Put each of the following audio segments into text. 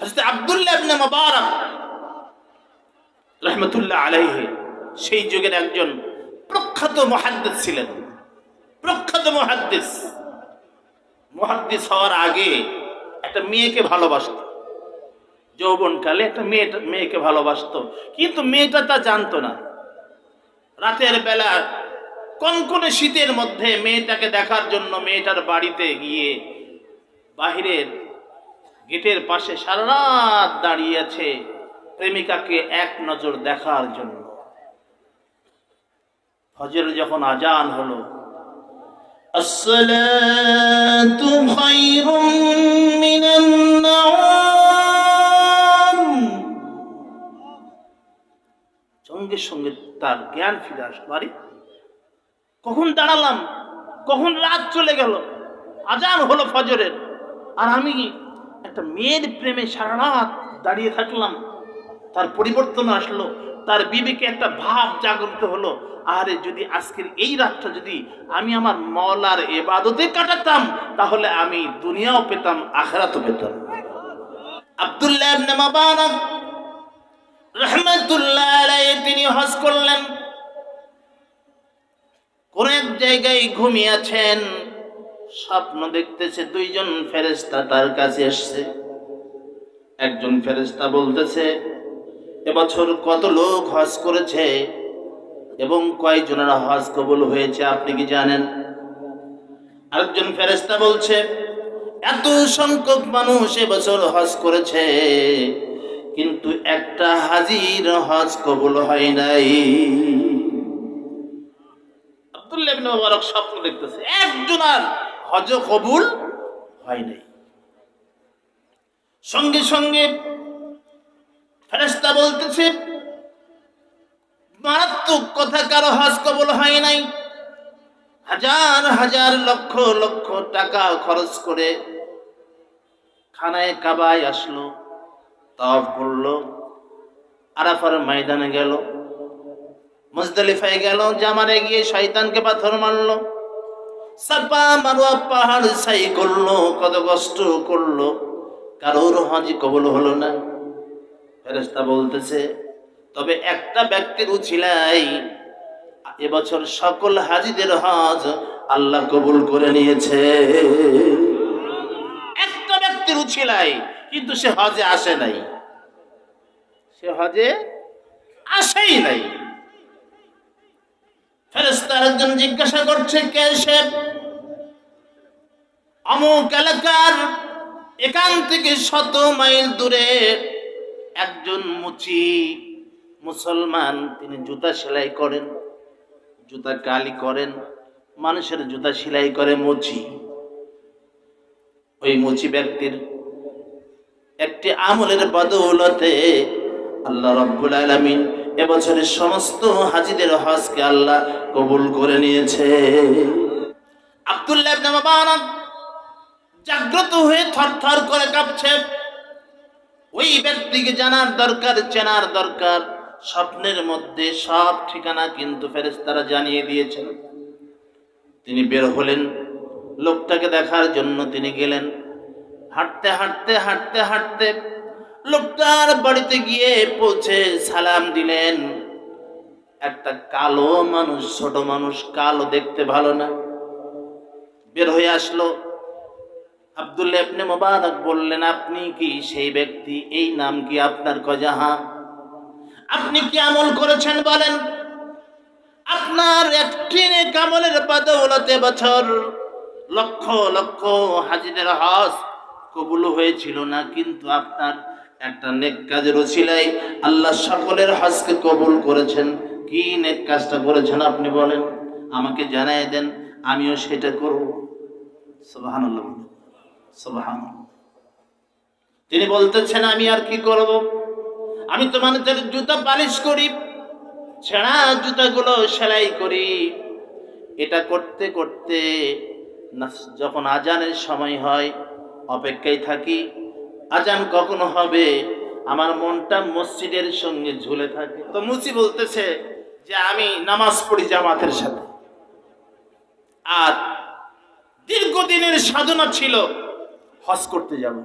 হযরত আব্দুল্লাহ ইবনে মুবারক রহমতুল্লাহ আলাইহি, সেই যুগের একজন প্রখ্যাত মুহাদ্দিস ছিলেন। প্রখ্যাত মুহাদ্দিস। মুহাদ্দিস হওয়ার আগে একটা মেয়েকে ভালোবাসত। যৌবনকালে একটা মেয়েটা, মেয়েকে ভালোবাসতো। কিন্তু মেয়েটা তা জানতো না। রাতের বেলা কনকনে শীতের মধ্যে মেয়েটাকে দেখার জন্য মেয়েটার বাড়িতে গিয়ে বাহিরের গেটের পাশে সারা রাত দাঁড়িয়ে আছে প্রেমিকাকে এক নজর দেখার জন্য ফজর যখন আজান হলো الصلاة خير من النوم সঙ্গে সঙ্গে তার জ্ঞান ফিরে আসলো আরে কখন দাঁড়ালাম কখন রাত চলে গেল আজান হলো ফজরের আর আমি একটা মেয়ের প্রেমে সারা রাত দাঁড়িয়ে থাকলাম। তার পরিবর্তন আসলো, তার বিবেকে একটা ভাব জাগ্রত হলো। আরে, যদি আজকের এই রাতটা যদি আমি আমার মলার এবাদতে কাটাতাম, তাহলে আমি দুনিয়াও পেতাম, আখেরাতও পেতাম। আব্দুল্লাহ ইবনে তিনি হজ করলেন। কোন এক জায়গায় ঘুমিয়ে আছেন স্বপ্ন দেখতেছে, দুইজন ফেরেশতা তার কাছে এসছে। একজন ফেরেশতা বলতেছে, এবছর কত লোক হজ করেছে এবং কয়জনের হজ কবল হয়েছে আপনি কি জানেন? আরেকজন ফেরেশতা বলছে, এত সংখ্যক মানুষ এবছর হজ করেছে, কিন্তু একটা হাজির হজ কবল হয় নাই। আব্দুল্লাহ মুবারক স্বপ্ন দেখতেছে, একজন আর হজ কবুল হয় নাই। সঙ্গে সঙ্গে ফেরেস্তা বলতেছে, মারাত্মক কথা, কারও হজ কবুল হয় নাই। হাজার হাজার লক্ষ লক্ষ টাকা খরচ করে খানায় কাবায় আসলো তফ করল, আরাফার ময়দানে গেল, মুজদালিফায় গেল জামারে গিয়ে শয়তানকে পাথর মারলো সাপা মারুয়া পাহাড় সাই করল, কত কষ্ট করল। কারোর হাজি কবল হলো না। ফেরেস্তা বলতেছে, তবে একটা ব্যক্তির উছিলাই এবছর সকল হাজিদের হজ আল্লাহ কবুল করে নিয়েছে। একটা ব্যক্তির উছিলাই কিন্তু সে হজে আসে নাই। সে হজে আসেই নাই। ফেরেস্তার একজন জিজ্ঞাসা করছে, কে সে? অমুক এলাকার এখান থেকে শত মাইল দূরে একজন মুচি মুসলমান, তিনি জুতা সেলাই করেন, জুতা কালি করেন, মানুষের জুতা সেলাই করে মুচি। ওই মুচি ব্যক্তির একটি আমলের বদৌলতে আল্লাহ রব্বুল আলামিন এবছরের সমস্ত হাজিদের হজকে আল্লাহ কবুল করে নিয়েছে। আব্দুল্লাহ জাগ্রত হয়ে থরথর করে কাঁপছে। ওই ব্যক্তিকে জানার দরকার, চেনার দরকার, স্বপ্নের মধ্যে সব ঠিকানা কিন্তু ফেরেশতারা জানিয়ে দিয়েছেন। তিনি বের হলেন, লোকটাকে দেখার জন্য তিনি গেলেন। হাঁটতে হাঁটতে হাঁটতে হাঁটতে লোকটার বাড়িতে গিয়ে পৌঁছে সালাম দিলেন। একটা কালো মানুষ, ছোট মানুষ, কালো দেখতে ভালো না। বের হয়ে আসলো। আব্দুল্লাহ ইবনে মুবারক বললেন, আপনি কি সেই ব্যক্তি? এই নাম কি আপনার কজাহা আপনি কি আমল করেছেন বলেন? আপনার একটি কামলের বদৌলতে বছর লক্ষ লক্ষ হাজিদের হজ কবুল হয়েছিল না, কিন্তু আপনার একটা নেক কাজের ওসিলাই আল্লাহ সকলের হজকে কবুল করেছেন। কি নেক কাজটা করেছেন আপনি বলেন? আমাকে জানাই দেন, আমিও সেটা করব। সুবহানাল্লাহ তিনি বলতেছেন, আমি আর কি করব? আমি তো মানুষের জুতা পালিশ করি, ছেঁড়া জুতাগুলো সেলাই করি। এটা করতে করতে যখন আজানের সময় হয়, অপেক্ষায় থাকি আজান কখনো হবে? আমার মনটা মসজিদের সঙ্গে ঝুলে থাকে। তো মুসি বলতেছে যে, আমি নামাজ পড়ি জামাতের সাথে। আর দীর্ঘদিনের সাধনা ছিল, হজ করতে যাব।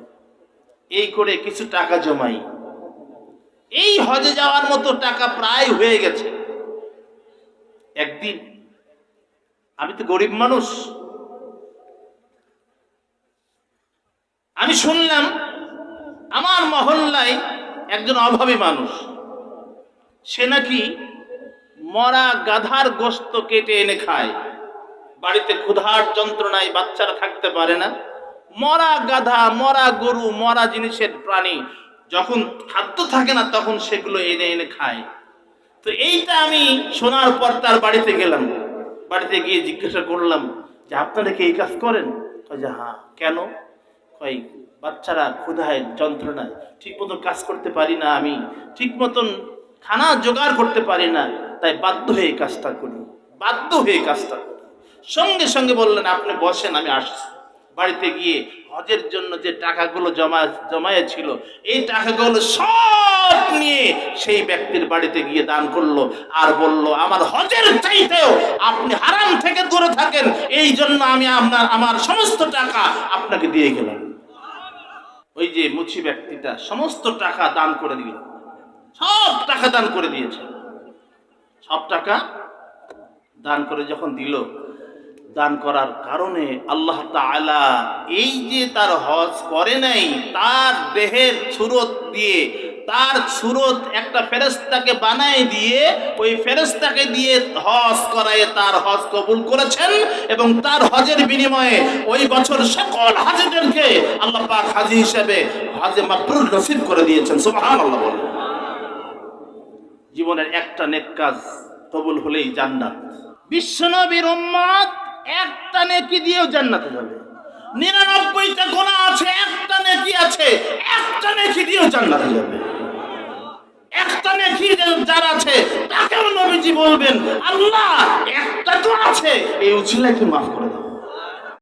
এই করে কিছু টাকা জমাই। এই হজে যাওয়ার মতো টাকা প্রায় হয়ে গেছে। একদিন, আমি তো গরিব মানুষ। আমি শুনলাম আমার মহল্লায় একজন অভাবী মানুষ। সে নাকি মরা গাধার গোস্ত কেটে এনে খায়। বাড়িতে ক্ষুধার যন্ত্রণায় বাচ্চারা থাকতে পারে না। মরা গাধা, মরা গরু, মরা জিনিসের প্রাণী যখন খাদ্য থাকে না, তখন সেগুলো এনে এনে খায়। তো এইটা আমি শোনার পর তার বাড়িতে গেলাম। বাড়িতে গিয়ে জিজ্ঞাসা করলাম যে, আপনারা কি এই কাজ করেন? যে হ্যাঁ। কেন? কয় বাচ্চারা ক্ষুধায়, যন্ত্রণায় ঠিক মতন কাজ করতে পারি না আমি ঠিক মতন খানা জোগাড় করতে পারি না, তাই বাধ্য হয়ে কাজটা করি, বাধ্য হয়ে কাজটা সঙ্গে সঙ্গে বললেন, আপনি বসেন, আমি আসছি। বাড়িতে গিয়ে হজের জন্য যে টাকাগুলো জমা জমায়ে এই টাকাগুলো সব নিয়ে সেই ব্যক্তির বাড়িতে গিয়ে দান করল আর বলল, আমার হজের চাইতেও আপনি হারাম থেকে দূরে থাকেন এই জন্য আমি আপনার, আমার সমস্ত টাকা আপনাকে দিয়ে গেলাম। ওই যে মুছি ব্যক্তিটা সমস্ত টাকা দান করে দিল। সব টাকা দান করে দিয়েছে। সব টাকা দান করে যখন দিল দান করার কারণে আল্লাহ তাআলা এই যে তার হজ করে নাই, তার দেহের সুরত দিয়ে, তার সুরত একটা ফেরেস্তাকে বানায় দিয়ে, ওই ফেরেস্তাকে দিয়ে হজ করায় তার হজ কবুল করেছেন এবং তার হজের বিনিময়ে ওই বছর সকল হাজিদেরকে আল্লাহ পাক হাজি হিসেবে হজে মাবরুর নসিব করে দিয়েছেন। সুবহানাল্লাহ বলেন। জীবনের একটা নেক কাজ কবুল হলেই জান্নাত। বিশ্বনবীর উম্মত একটা নেকি দিয়েও জান্নাতে যাবে? নিরানব্বইটা গোনা আছে একটা নেকি আছে? একটা নেকি দিয়েও জান্নাতে যাবে? একটা নেকি যার আছে, তাকেও নবীজি বলবেন, আল্লাহ, একটা তো আছে। এই উচিলাকে মাফ করে দাও।